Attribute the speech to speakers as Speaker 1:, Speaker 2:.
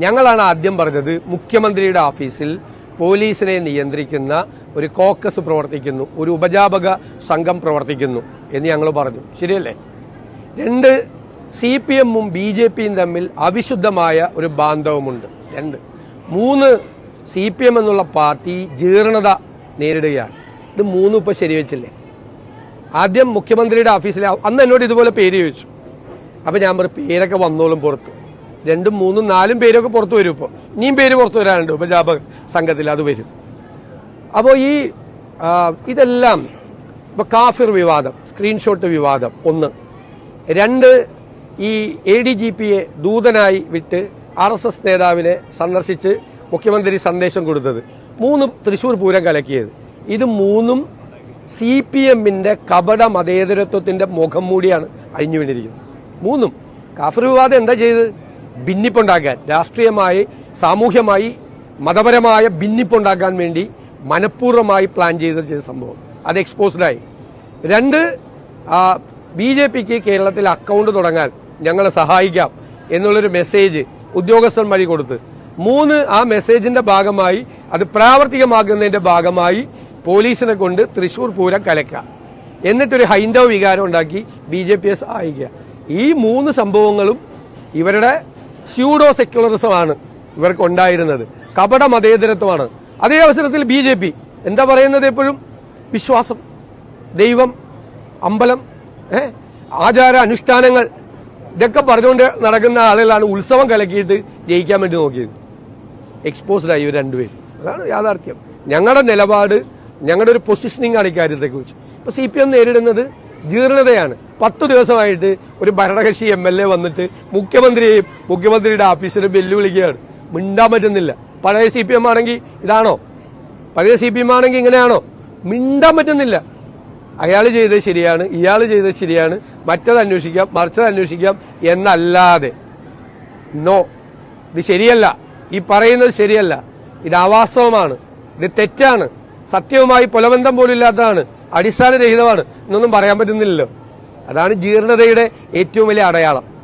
Speaker 1: ഞങ്ങളാണ് ആദ്യം പറഞ്ഞത് മുഖ്യമന്ത്രിയുടെ ഓഫീസിൽ പോലീസിനെ നിയന്ത്രിക്കുന്ന ഒരു കോക്കസ് പ്രവർത്തിക്കുന്നു ഒരു ഉപജാപക സംഘം പ്രവർത്തിക്കുന്നു എന്ന് ഞങ്ങൾ പറഞ്ഞു. ശരിയല്ലേ? രണ്ട് സി പി എമ്മും ബി ജെ പിയും തമ്മിൽ അവിശുദ്ധമായ ഒരു ബാന്ധവമുണ്ട്. രണ്ട് മൂന്ന് സി പി എം എന്നുള്ള പാർട്ടി ജീർണത നേരിടുകയാണ്. ഇത് മൂന്നും ഇപ്പോൾ ശരിവെച്ചില്ലേ? ആദ്യം മുഖ്യമന്ത്രിയുടെ ഓഫീസിലെ അന്ന് എന്നോട് ഇതുപോലെ പേര് ചോദിച്ചു. അപ്പോൾ ഞാൻ പറഞ്ഞു പേരൊക്കെ വന്നോളും പുറത്ത്. രണ്ടും മൂന്നും നാലും പേരൊക്കെ പുറത്ത് വരും ഇപ്പോൾ ഇനിയും പേര് പുറത്തു വരാനുണ്ട് ഉപജാപക സംഘത്തിൽ അത് വരും. അപ്പോൾ ഈ ഇതെല്ലാം ഇപ്പോൾ കാഫിർ വിവാദം സ്ക്രീൻഷോട്ട് വിവാദം ഒന്ന്. രണ്ട് ഈ എ ഡി ജി പിയെ ദൂതനായി വിട്ട് ആർ എസ് എസ് നേതാവിനെ സന്ദർശിച്ച് മുഖ്യമന്ത്രി സന്ദേശം കൊടുത്തത്. മൂന്ന് തൃശൂർ പൂരം കലക്കിയത്. ഇത് മൂന്നും സി പി എമ്മിന്റെ കപട മതേതരത്വത്തിന്റെ മുഖം മൂടിയാണ് അഴിഞ്ഞു വീണിരിക്കുന്നത് മൂന്നും. കാഫിർ വിവാദം എന്താ ചെയ്തത്? ഭിന്നിപ്പുണ്ടാക്കാൻ രാഷ്ട്രീയമായി സാമൂഹ്യമായി മതപരമായ ഭിന്നിപ്പുണ്ടാക്കാൻ വേണ്ടി മനഃപൂർവമായി പ്ലാൻ ചെയ്ത ചെയ്ത സംഭവം. അത് എക്സ്പോസ്ഡായി രണ്ട് ബി ജെ പിക്ക് കേരളത്തിൽ അക്കൗണ്ട് തുടങ്ങാൻ ഞങ്ങളെ സഹായിക്കാം എന്നുള്ളൊരു മെസ്സേജ് ഉദ്യോഗസ്ഥൻ വഴി കൊടുത്ത്. മൂന്ന് ആ മെസ്സേജിന്റെ ഭാഗമായി അത് പ്രാവർത്തികമാക്കുന്നതിന്റെ ഭാഗമായി പോലീസിനെ കൊണ്ട് തൃശൂർ പൂരം കലക്കാം എന്നിട്ടൊരു ഹൈന്ദവ വികാരം ഉണ്ടാക്കി ബി ജെ പിയെ സഹായിക്കുക. ഈ മൂന്ന് സംഭവങ്ങളും ഇവരുടെ സ്യൂഡോ സെക്യുലറിസമാണ് ഇവർക്ക് ഉണ്ടായിരുന്നത്. കപട മതേതരത്വമാണ്. അതേ അവസരത്തിൽ ബി ജെ പി. എന്താ പറയുന്നത് എപ്പോഴും? വിശ്വാസം ദൈവം അമ്പലം ആചാര അനുഷ്ഠാനങ്ങൾ. ഇതൊക്കെ പറഞ്ഞുകൊണ്ട് നടക്കുന്ന ആളുകളാണ് ഉത്സവം കലക്കിയിട്ട് ജയിക്കാൻ വേണ്ടി നോക്കിയത്. എക്സ്പോസ്ഡ് ആയി ഇവർ രണ്ടുപേരും. അതാണ് യാഥാർത്ഥ്യം. ഞങ്ങളുടെ നിലപാട് ഞങ്ങളുടെ ഒരു പൊസിഷനിങ് ആണ് ഇക്കാര്യത്തെക്കുറിച്ച് ഇപ്പോൾ ഇപ്പൊ സി പി എം നേരിടുന്നത് ജീർണതയാണ്. പത്ത് ദിവസമായിട്ട് ഒരു ഭരണകക്ഷി എം എൽ എ വന്നിട്ട് മുഖ്യമന്ത്രിയെയും മുഖ്യമന്ത്രിയുടെ ഓഫീസിനെ വെല്ലുവിളിക്കുകയാണ്. മിണ്ടാൻ പറ്റുന്നില്ല. പഴയ സി പി എം ആണെങ്കിൽ ഇതാണോ? പഴയ സി പി എം ആണെങ്കിൽ ഇങ്ങനെയാണോ? മിണ്ടാൻ പറ്റുന്നില്ല. അയാൾ ചെയ്തത് ശരിയാണ് ഇയാൾ ചെയ്തത് ശരിയാണ്. മറ്റത് അന്വേഷിക്കാം മറിച്ചത് അന്വേഷിക്കാം എന്നല്ലാതെ. നോ. ഇത് ശരിയല്ല. ഈ പറയുന്നത് ശരിയല്ല. ഇത് അവാസ്തവമാണ് ഇത് തെറ്റാണ്. സത്യവുമായി പുലബന്ധം പോലും ഇല്ലാത്തതാണ് അടിസ്ഥാനരഹിതമാണ്. എന്നൊന്നും പറയാൻ പറ്റുന്നില്ലല്ലോ. അതാണ് ജീർണതയുടെ ഏറ്റവും വലിയ അടയാളം.